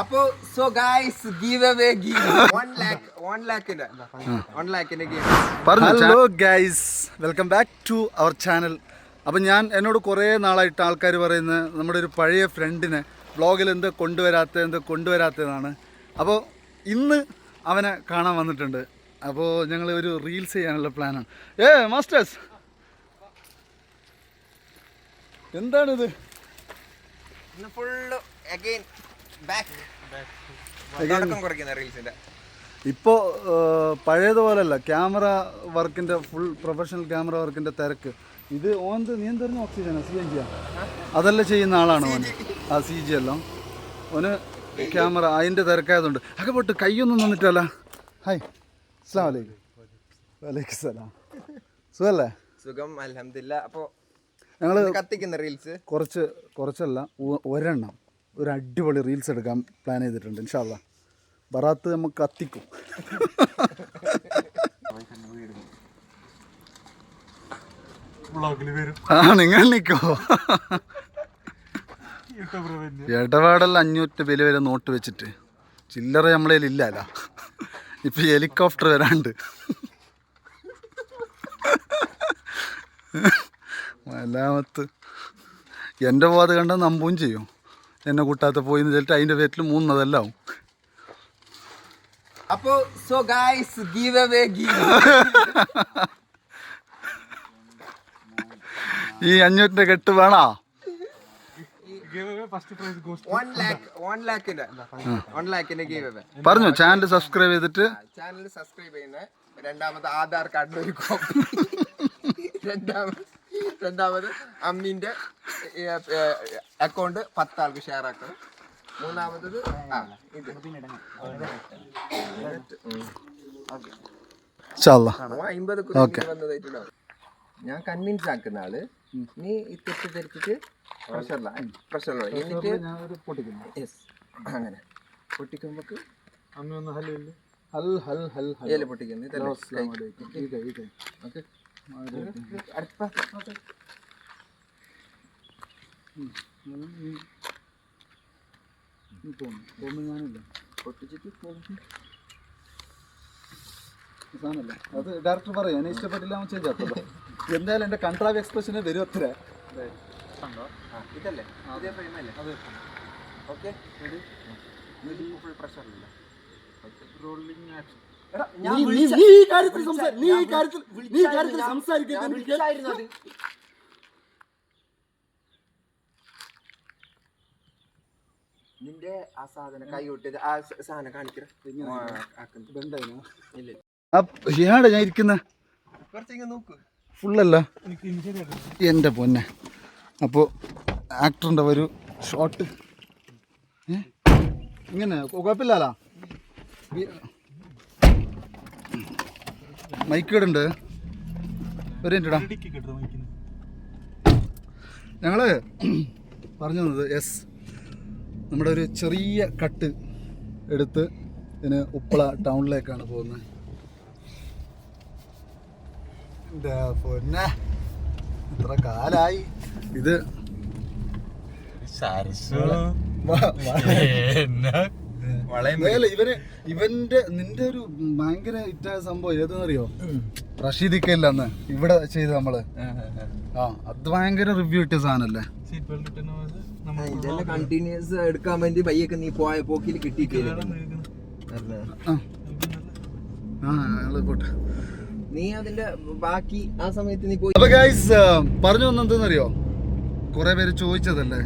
അപ്പോ so guys give away give 1 lakh 1 ലാക്കിന്റെ 1 ലാക്കിന്റെ give hello guys welcome back to our channel അപ്പം ഞാൻ എന്നോട് കുറേ നാളായിട്ട് ആൾക്കാർ പറയുന്നത് നമ്മുടെ ഒരു പഴയ ഫ്രണ്ടിനെ വ്ളോഗിൽ എന്ത് കൊണ്ടുവരാത്ത എന്ത് കൊണ്ടുവരാത്തതാണ്. അപ്പോൾ ഇന്ന് അവനെ കാണാൻ വന്നിട്ടുണ്ട്. അപ്പോൾ ഞങ്ങൾ ഒരു റീൽസ് ചെയ്യാനുള്ള പ്ലാനാണ് ഏ മാസ്റ്റേഴ്സ് എന്താണിത്? ഇന്ന് ഫുള്ള് അഗൈൻ ഇപ്പോൾ പഴയതുപോലല്ല. ക്യാമറ വർക്കിന്റെ ഫുൾ പ്രൊഫഷണൽ ക്യാമറ വർക്കിന്റെ തിരക്ക്. ഇത് ഓൻ നീ ഓക്സിജൻ ഓക്സിജനാ? സി എൻ ജിയാ? അതല്ല ചെയ്യുന്ന ആളാണ് ഓൻ. ആ സി ജി എല്ലാം ഓന് ക്യാമറ അതിന്റെ തിരക്കായതുകൊണ്ട്. ഒക്കെ പോട്ട് കൈയൊന്നും നിന്നിട്ടല്ല. ഹായ് അസ്സാം വലൈക്കും വലൈക്കും സലാം. സുഖല്ലേ? സുഖം അലഹമില്ല അപ്പോ ഞങ്ങൾ കത്തിക്കുന്ന റീൽസ്? കുറച്ച് കുറച്ചല്ല ഒരെണ്ണം. ഒരു അടിപൊളി റീൽസ് എടുക്കാൻ പ്ലാൻ ചെയ്തിട്ടുണ്ട് ഇൻഷാല്ല ബറാത്ത് നമുക്ക് കത്തിക്കും. ആ നിങ്ങൾ നിൽക്കോ ഇടപാടല്ല അഞ്ഞൂറ്റ വില വരെ നോട്ട് വെച്ചിട്ട്. ചില്ലറ നമ്മളെ ഇല്ലല്ല ഇപ്പൊ ഹെലികോപ്റ്റർ വരാണ്ട്. മലാമത്ത്. എന്റെ പോകാതെ കണ്ട നമ്പും ചെയ്യും. എന്നെ കൂട്ടാത്ത പോയി എന്ന് വെച്ചിട്ട് അതിന്റെ പേരിൽ മൂന്നതെല്ലാം അപ്പോ so guys give away give ഈ അഞ്ഞൂറ്റിന്റെ കെട്ട് വേണോ? പറഞ്ഞു ചാനൽ സബ്സ്ക്രൈബ് ചെയ്തിട്ട്. ചാനൽ സബ്സ്ക്രൈബ് ചെയ്യുന്ന രണ്ടാമത് ആധാർ കാർഡ് ഒരു കോപ്പി രണ്ടാമത് രണ്ടാമത് അമ്മിന്റെ അക്കൗണ്ട് പത്താൾക്ക് ഷെയർ ആക്കണം മൂന്നാമത്തത് ആ ഇത്. അമ്പത് വന്നതായിട്ടുണ്ടാവും. ഞാൻ കൺവിൻസ് ആക്കുന്ന ആൾ നീ ഈ തെറ്റിദ്ധരിച്ചിട്ട് പ്രഷറില പ്രഷറില എന്നിട്ട് യെസ് അങ്ങനെ. പൊട്ടിക്കുമ്പോ ഹൽ ഹൽ ഹൽ ഹൽ ഏല പൊട്ടിക്കുന്നു. ഇതല്ലേ. ഓക്കെ അത് ഡയറക്ടർ പറയാം എന്നെ ഇഷ്ടപ്പെട്ടില്ല അവൻ ചേഞ്ച് ആക്കല്ലോ എന്തായാലും എന്റെ കൺട്രാവ് എക്സ്പ്രഷന് വരും അത്ര ഇതല്ലേ ഇതേ frame അല്ലേ ഓക്കെ ഫുൾ പ്രഷറില്ല നിന്റെ ആ സാധനം കൈ വിട്ടത് ആ സാധനം കാണിക്കണം ഞാൻ ഇരിക്കുന്ന. ഫുള്ളല്ല. എന്റെ പൊന്നെ. അപ്പോൾ ആക്ടറിന്റെ ഒരു ഷോട്ട്. ഇങ്ങനെ കുഴപ്പമില്ലാലോ കുഴപ്പമില്ലല്ലോ മൈക്ക് ഇടണ്ട് ഒരു മിനിറ്റ് ഞങ്ങൾ പറഞ്ഞു തന്നത് എസ് നമ്മുടെ ഒരു ചെറിയ കട്ട് എടുത്ത് ഇതിന് ഉപ്പള ടൗണിലേക്കാണ് പോകുന്നത്. പൊന്നെ? ഇത്ര കാലായി. ഇത് ഇവന് ഇവന്റെ നിന്റെ ഒരു ഭയങ്കര ഇറ്റായ സംഭവം ഏതെന്നറിയോ? റഷീദിക്കല്ല അന്ന് ഇവിടെ ചെയ്ത് നമ്മൾ. ആ അത് ഭയങ്കര റിവ്യൂ കിട്ടിയ സാധനല്ലേ? ഇതെല്ലാം കണ്ടിന്യൂസ് എടുക്കാൻ വേണ്ടി പയ്യൊക്കെ നീ പോയ പോക്കിൽ കിട്ടിയിട്ടില്ല? ആ. ഞങ്ങൾ പോട്ടെ. നീ അതിന്റെ ബാക്കി ആ സമയത്ത് നീ പോയി അപ്പൊ ഗൈസ് പറഞ്ഞു വന്നെന്തെന്നറിയോ? കുറെ പേര് ചോദിച്ചതല്ലേ?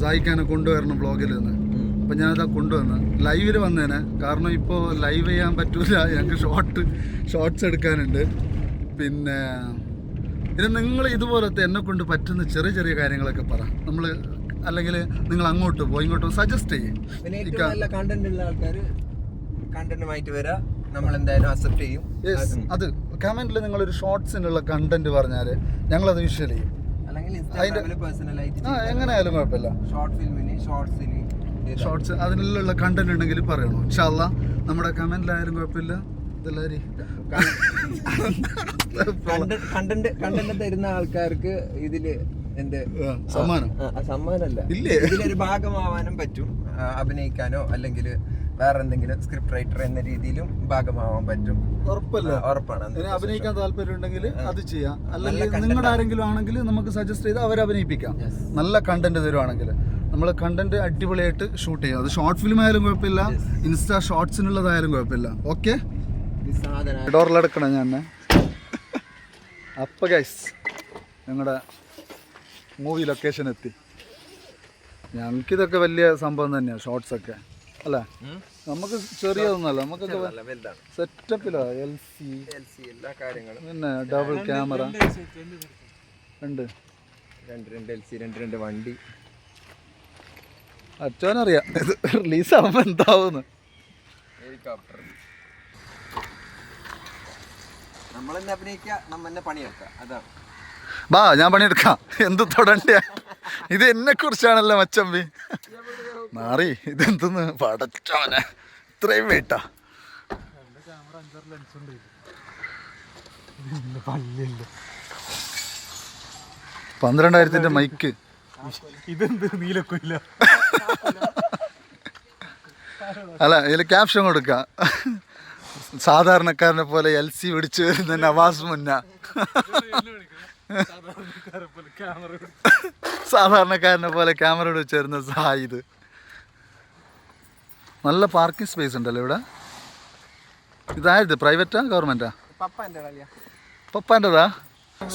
സായിക്കാനെ കൊണ്ടുവരണം ബ്ലോഗിൽ നിന്ന് അപ്പൊ ഞാനതാ കൊണ്ടുവന്ന്. ലൈവിൽ വന്നേനെ. കാരണം ഇപ്പോൾ ലൈവ് ചെയ്യാൻ പറ്റൂല. ഞങ്ങൾക്ക് ഷോർട്ട് ഷോർട്സ് എടുക്കാനുണ്ട്. പിന്നെ ഇത് നിങ്ങൾ ഇതുപോലത്തെ എന്നെ കൊണ്ട് പറ്റുന്ന ചെറിയ ചെറിയ കാര്യങ്ങളൊക്കെ പറ. നമ്മൾ അല്ലെങ്കിൽ നിങ്ങൾ അങ്ങോട്ട് പോയി ഇങ്ങോട്ട് സജസ്റ്റ് ചെയ്യും. പിന്നെ കണ്ടന്റുമായിട്ട് വരാ. നമ്മൾ എന്തായാലും അക്സെപ്റ്റ് ചെയ്യും അത് കമന്റിൽ നിങ്ങൾ നിങ്ങളൊരു ഷോർട്സിനുള്ള കണ്ടന്റ് പറഞ്ഞാൽ അത് വിഷ്വൽ ചെയ്യും. ആ എങ്ങനെയായാലും കുഴപ്പമില്ല. ഷോർട്ട് ഫിലിമിന് ഷോർട്സിന് ഷോർട്സ് അതിനുള്ള കണ്ടന്റ് ഉണ്ടെങ്കിൽ പറയണോ? ഇൻഷാല്ല നമ്മുടെ കമന്റിലായാലും കുഴപ്പമില്ല. കണ്ടന്റ് കണ്ടന്റ് തരുന്ന ആൾക്കാർക്ക് ഇതിൽ എന്ത് സമ്മാനം. സമ്മാനമല്ല. ഇല്ലേ? ഇതിലൊരു ഭാഗമാവാനും പറ്റും. അഭിനയിക്കാനോ അല്ലെങ്കിൽ വേറെ എന്തെങ്കിലും സ്ക്രിപ്റ്റ് റൈറ്റർ എന്ന രീതിയിലും ഭാഗമാവാൻ പറ്റും. ഉറപ്പല്ല. ഉറപ്പാണ്. അഭിനയിക്കാൻ താല്പര്യം ഉണ്ടെങ്കിൽ അത് ചെയ്യാം. അല്ലെങ്കിൽ നിങ്ങളുടെ ആരെങ്കിലും ആണെങ്കിൽ നമുക്ക് സജസ്റ്റ് ചെയ്ത് അവരെ അഭിനയിപ്പിക്കാം. നല്ല കണ്ടന്റ് തരുവാണെങ്കിൽ. നമ്മൾ കണ്ടന്റ് അടിപൊളിയായിട്ട് ഷൂട്ട് ചെയ്യാം. അത് ഷോർട്ട് ഫിലിം ആയാലും കുഴപ്പമില്ല. ഇൻസ്റ്റാ ഷോർട്സിനുള്ളതായാലും കുഴപ്പമില്ല. ഓക്കെ ഈ സാധനം. ഡോറിലെടുക്കണം ഞാൻ അപ്പൊ ഗൈസ് ഞങ്ങളുടെ മൂവി ലൊക്കേഷൻ എത്തി. ഞങ്ങൾക്കിതൊക്കെ വലിയ സംഭവം തന്നെയാണ് ഷോർട്സ് ഒക്കെ. അല്ല? നമുക്ക് ചെറിയതൊന്നുമല്ല നമുക്കൊക്കെ സെറ്റപ്പിലാ സി എൽ സി എല്ലാ കാര്യങ്ങളും. പിന്നെ ഡബിൾ ക്യാമറ രണ്ട് രണ്ട് രണ്ട്. എൽ സി രണ്ട് രണ്ട് വണ്ടി. അച്ഛനറിയാം. ഇത് റിലീസാകുമ്പോൾ അഭിനയിക്കുക പണിയെടുക്കുക. അതാണ് ബാ ഞാൻ പണിയെടുക്കാം. എന്ത് തൊടണ്ട? ഇത് എന്നെ കുറിച്ചാണല്ലോ മച്ചമ്പി മാറി ഇതെന്തെന്ന് പടച്ചോനെ ഇത്രയും വെയിട്ടാ. പന്ത്രണ്ടായിരത്തിന്റെ മൈക്ക് ഇതെന്ത് നീലക്കൊയില്ല അല്ല ഇതിൽ ക്യാപ്ഷൻ കൊടുക്കാം. സാധാരണക്കാരനെ പോലെ എൽ സി പിടിച്ചു വരുന്ന നവാസ് മുന്ന. ക്യാമറ സാധാരണക്കാരനെ പോലെ ക്യാമറ പിടിച്ച് വരുന്ന സായിദ്. നല്ല പാർക്കിംഗ് സ്പേസ് ഉണ്ടല്ലോ ഇവിടെ. ഇതായത് പ്രൈവറ്റാ ഗവൺമെന്റാ പപ്പാന്റെതാ?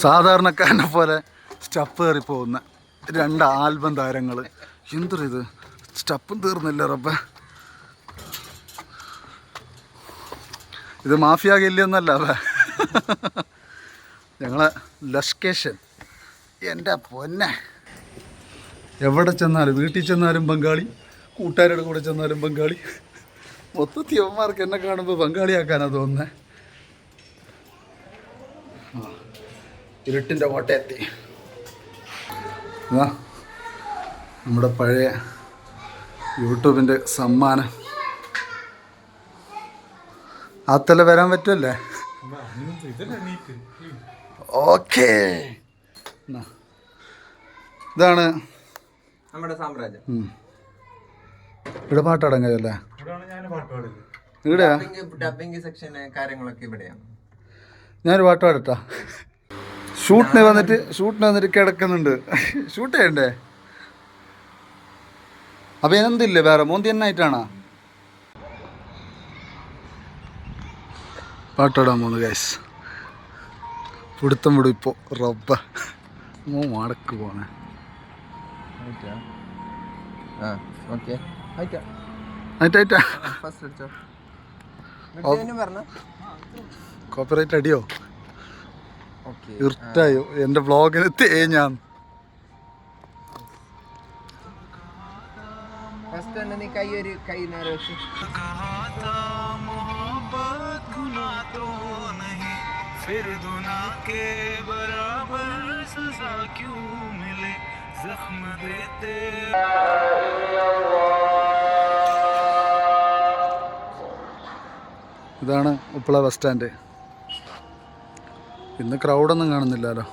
സാധാരണക്കാരനെ പോലെ സ്റ്റപ്പ് കയറി പോകുന്ന. രണ്ട് ആൽബം താരങ്ങൾ എന്തൊരു ഇത് സ്റ്റപ്പും തീർന്നില്ല റബ്ബ. ഇത് മാഫിയ ഗല്ലിയൊന്നല്ല അവ ഞങ്ങളെ ലഷ്കേഷൻ എന്റെ പൊന്നെ. എവിടെ ചെന്നാലും വീട്ടിൽ ചെന്നാലും ബംഗാളി കൂട്ടുകാരുടെ കൂടെ ചെന്നാലും ബംഗാളി. മൊത്തത്തിൽ യവന്മാർക്ക് എന്നെ കാണുമ്പോൾ ബംഗാളിയാക്കാനാണ് തോന്നുന്നത് ഇരുട്ടിന്റെ കോട്ടയെത്തി. ഇതാ നമ്മുടെ പഴയ യൂട്യൂബിന്റെ സമ്മാനം. അത്തല വരാൻ പറ്റുമല്ലേ? ഓക്കെ. ഓക്കേ ഇതാണ് നമ്മുടെ സാമ്രാജ്യം. ഇവിടെ പാട്ടടങ്ങല്ലേ ഇവിടെയാണ് ഞാൻ പാട്ട് പാടുന്നത് ഇവിടെയാ? ഡബിങ് ഡബിങ് സെക്ഷൻ കാര്യങ്ങളൊക്കെ ഇവിടെയാണ് ഞാനൊരു പാട്ട് പാടട്ടാ. ഷൂട്ടിന് വന്നിട്ട് ഷൂട്ടിന് വന്നിട്ട് കിടക്കുന്നുണ്ട്. ഷൂട്ട് ചെയ്യണ്ടേ? അപ്പൊ എന്തില്ലേ വേറെ? മോന്തി എന്നായിട്ടാണോ പാട്ടാടാൻ പോന്നു ഗൈസ് പിടുത്തം വിടും ഇപ്പോൾ റബ്ബ. മോ മടക്ക് പോണേ. കോപ്പറേറ്റ് അടിയോ? ഇരുട്ടായോ എൻ്റെ വ്ളോഗിന് തേഞ്ഞാൻ ഫസ്റ്റ് തന്നെ നീ കൈ ഒരു കൈ നേരെ വെച്ച് फिर दुना के बराबर सजा क्यों मिले जख्म देते ഇതാണ് ഉപ്പള ബസ് സ്റ്റാൻഡ് ഇന്ന് ക്രൗഡൊന്നും കാണുന്നില്ലല്ലോ.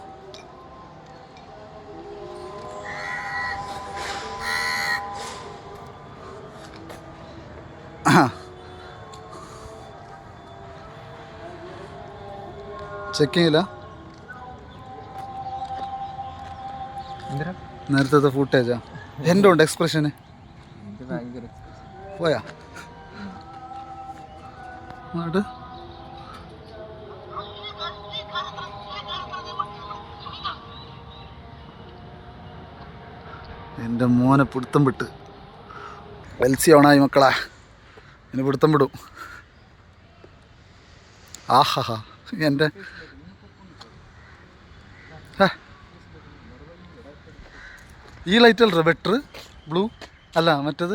ചെക്ക് ചെയ്യില്ല നേരത്തെ ഫുട്ടേജാ എന്റെ ഉണ്ട് എക്സ്പ്രഷന് പോയാ. എന്നിട്ട് എന്റെ മോനെ പിടുത്തം വിട്ട്. വെൽസി ഓണായി മക്കളെ. ഇനി പിടുത്തം വിടും. ആഹാഹാ. എന്റെ ഈ ലൈറ്റ് അല്ലേ ബെറ്റർ ബ്ലൂ? അല്ല മറ്റത്?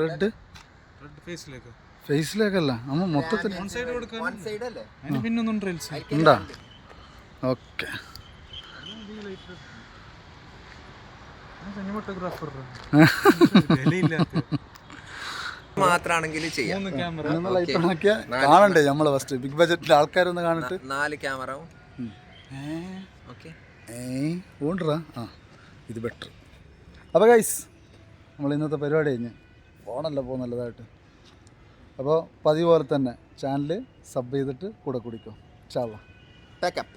റെഡ്? റെഡ് ഫേസിലേക്ക്. ഫേസിലേക്കല്ല. നമ്മ മൊത്തത്തിൽ സൈഡ് കൊടുക്കാൻ വൺ സൈഡ് അല്ലേ അതിന് പിന്നൊന്നും റീൽസ് ഉണ്ടാ ഓക്കെ സിനിമാട്ടോഗ്രാഫർ വിലയില്ലാത്ത മാത്രാണെങ്കിൽ ചെയ്യാം. കാണണ്ടേ നമ്മളെ ഫസ്റ്റ് ബിഗ് ബജറ്റിൽ ആൾക്കാരൊന്ന് കാണട്ടെ. നാല് ക്യാമറ. ഓണ്ടറാ ആ ഇത് ബെറ്റർ അപ്പോൾ ഗൈസ് നമ്മൾ ഇന്നത്തെ പരിപാടി കഴിഞ്ഞ് പോണല്ലോ പോ നല്ലതായിട്ട്. അപ്പോൾ പതിവ് പോലെ തന്നെ ചാനൽ സബ് ചെയ്തിട്ട് കൂടെ കുടിക്കും. ചാവാ പാക്കപ്പ്